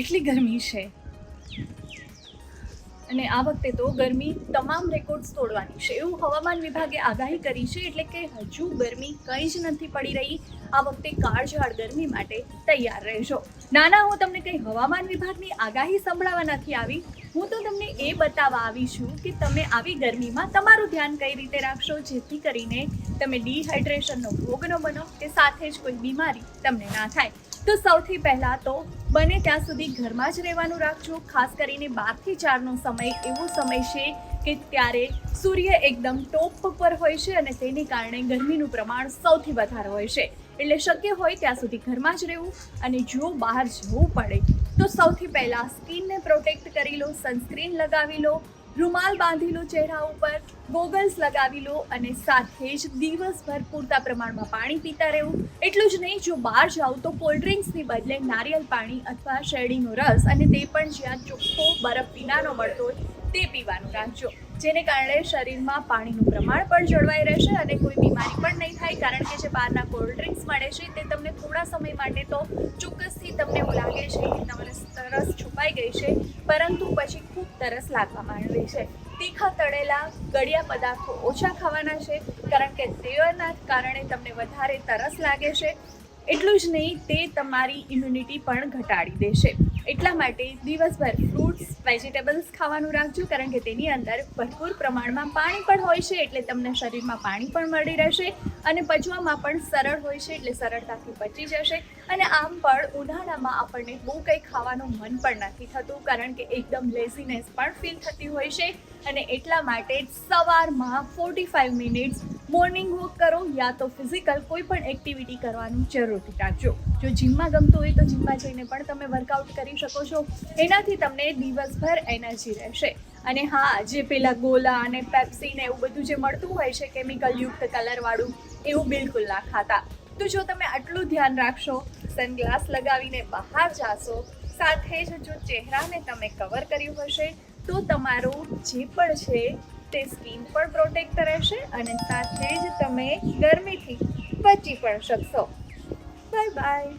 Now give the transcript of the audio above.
કેટલી ગરમી છે? અને આ વખતે તો ગરમી તમામ રેકોર્ડ્સ તોડવાની છે. એવું હવામાન વિભાગે આગાહી કરી છે, એટલે કે હજુ ગરમી કંઈ જ નથી પડી રહી. આ વખતે કાળઝાળ ગરમી માટે તૈયાર રહેજો. નાના, હું તમને કંઈ હવામાન વિભાગની આગાહી સંભળાવવા નથી આવી. હું તો તમને એ બતાવવા આવી છું કે તમે આવી ગરમીમાં તમારું ધ્યાન કઈ રીતે રાખશો, જેથી કરીને તમે ડિહાઇડ્રેશનનો ભોગ ન બનો કે સાથે જ કોઈ બીમારી તમને ના થાય. તો સૌથી પહેલાં તો બને ત્યાં સુધી ઘરમાં જ રહેવાનું રાખજો. ખાસ કરીને બારથી ચારનો સમય એવો સમય છે કે ત્યારે સૂર્ય એકદમ ટોપ પર હોય છે અને તેને કારણે ગરમીનું પ્રમાણ સૌથી વધારે હોય છે. એટલે શક્ય હોય ત્યાં સુધી ઘરમાં જ રહેવું અને જો બહાર જવું પડે તો સૌથી પહેલાં સ્કિનને પ્રોટેક્ટ કરી લો, સનસ્ક્રીન લગાવી લો રૂમાલ બાંધી લો ચહેરા ઉપર, ગોગલ્સ લગાવી લો અને સાથે જ દિવસભર પૂરતા પ્રમાણમાં પાણી પીતા રહેવું એટલું જ નહીં, જો બહાર જાઓ તો કોલ્ડ ડ્રિંક્સની બદલે નારિયેલ પાણી અથવા શેરડીનો રસ અને તે પણ જ્યાં ચોખ્ખો બરફ વિનાનો મળતો હોય, તે પીવાનું રાખજો. જેને કારણે શરીરમાં પાણીનું પ્રમાણ પણ જળવાઈ રહેશે અને કોઈ બીમારી પણ નહીં થાય, કારણ કે જે બહારના કોલ્ડ ડ્રિંક્સ મળે છે, તે તમને થોડા સમય માટે તો ચોક્કસથી તમને એવું લાગે છે કે તમારે તરસ છુપાઈ ગઈ છે. પરંતુ પછી તરસ લાગવા માંડે છે. તીખા તળેલા ગળ્યા પદાર્થો ઓછા ખાવાના છે, કારણ કે તેના કારણે તમને વધારે તરસ લાગે છે. એટલું જ નહીં, તે તમારી ઇમ્યુનિટી પણ ઘટાડી દેશે. એટલા માટે દિવસભર ફ્રૂટ્સ વેજીટેબલ્સ ખાવાનું રાખજો, કારણ કે તેની અંદર ભરપૂર પ્રમાણમાં પાણી પણ હોય છે, એટલે તમને શરીરમાં પાણી પણ મળી રહેશે અને પચવામાં પણ સરળ હોય છે, એટલે સરળતાથી પચી જશે. અને આમ પણ ઉનાળામાં આપણને બહુ કંઈ ખાવાનું મન પણ નથી થતું, કારણ કે એકદમ લેઝીનેસ પણ ફીલ થતી હોય છે. અને એટલા માટે સવારમાં forty five minutes morning walk કરો યા તો ફિઝિકલ કોઈ પણ એક્ટિવિટી કરવાનું જરૂરથી રાખજો. જો જીમમાં ગમતું હોય તો જીમમાં જઈને પણ તમે વર્કઆઉટ કરી શકો છો. એનાથી તમને દિવસભર એનર્જી રહેશે. અને હા, જે પેલા ગોલા અને પેપ્સી ને એવું બધું જે મળતું હોય છે, કેમિકલ યુક્ત કલરવાળું એવું બિલકુલ ના ખાતા. તો જો તમે આટલું ધ્યાન રાખશો, સનગ્લાસ લગાવીને બહાર જાશો, સાથે જ જો ચહેરાને તમે કવર કર્યું હશે, તો તમારું જે પણ છે તે સ્કિન પણ પ્રોટેક્ટ રહેશે અને સાથે જ તમે ગરમીથી બચી પણ શકશો. Bye bye